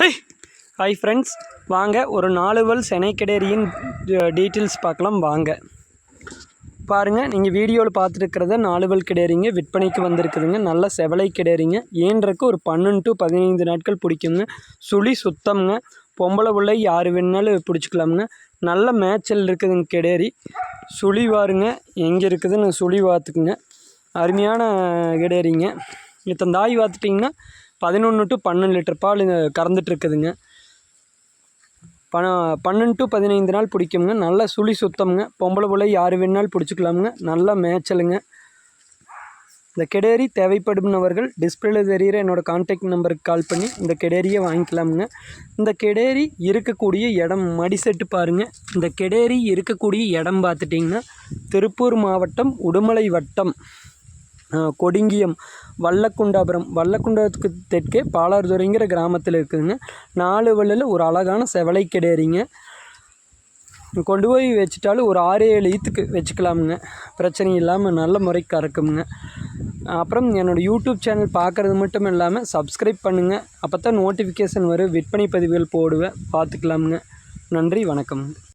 High. Hi friends வாங்க ஒரு நாலுவல் செனைக்கிடேரியின் details பார்க்கலாம். வாங்க. பாருங்கள் நீங்கள் வீடியோவில் பார்த்துருக்கிறத நாலுவல் கிடேரிங்க விற்பனைக்கு வந்திருக்குதுங்க. நல்ல செவலை கிடேரிங்க. ஏன்றக்கு ஒரு பன்னெண்டு டு பதினைந்து நாட்கள் பிடிக்குங்க. சுழி சுத்தம்ங்க. பொம்பளை பிள்ளை யார் வேணுனாலும் பிடிச்சிக்கலாமுங்க. நல்ல மேட்சல் இருக்குதுங்க கிடேரி. சுழி வாருங்க. எங்கே இருக்குதுன்னு சுழி பார்த்துக்குங்க அருமையான கிடேரிங்க. இத்தனை தாய் பார்த்துட்டிங்கன்னா பதினொன்று டு பன்னெண்டு லிட்டர் பால் கறந்துட்டு இருக்குதுங்க ப பன்னெண்டு டு பதினைந்து நாள் பிடிக்குங்க நல்ல சுழி சுத்தம்ங்க. பொம்பளை பிள்ளை யார் வேணாலும் பிடிச்சிக்கலாமுங்க. நல்ல மேய்ச்சலுங்க. இந்த கெடேரி தேவைப்படும்னவர்கள் டிஸ்பிளேல தெரிகிற என்னோடய கான்டாக்ட் நம்பருக்கு கால் பண்ணி இந்த கெடேரியை வாங்கிக்கலாமுங்க. இந்த கெடேரி இருக்கக்கூடிய இடம் மடிசெட்டு பாருங்கள் இந்த கெடேரி இருக்கக்கூடிய இடம் பார்த்துட்டிங்கன்னா திருப்பூர் மாவட்டம் உடுமலை வட்டம். கொடிங்கியம் வல்லக்குண்டாபுரம். வல்லக்குண்டத்துக்கு தெற்கே பாலார்துறைங்கிற கிராமத்தில் இருக்குதுங்க. நாலு வழியில் ஒரு அழகான செவலை கிடையாதுங்க கொண்டு போய் வச்சுட்டாலும் ஒரு ஆறு ஏழு ஈத்துக்கு வச்சுக்கலாமுங்க. பிரச்சனை இல்லாமல் நல்ல முறைக்கு கறக்குமுங்க அப்புறம் என்னோடய யூடியூப் சேனல் பார்க்குறது மட்டும் இல்லாமல் சப்ஸ்கிரைப் பண்ணுங்கள் அப்போ தான் நோட்டிஃபிகேஷன் வரும். விற்பனை பதிவுகள் போடுவேன். பார்த்துக்கலாமுங்க நன்றி வணக்கம்.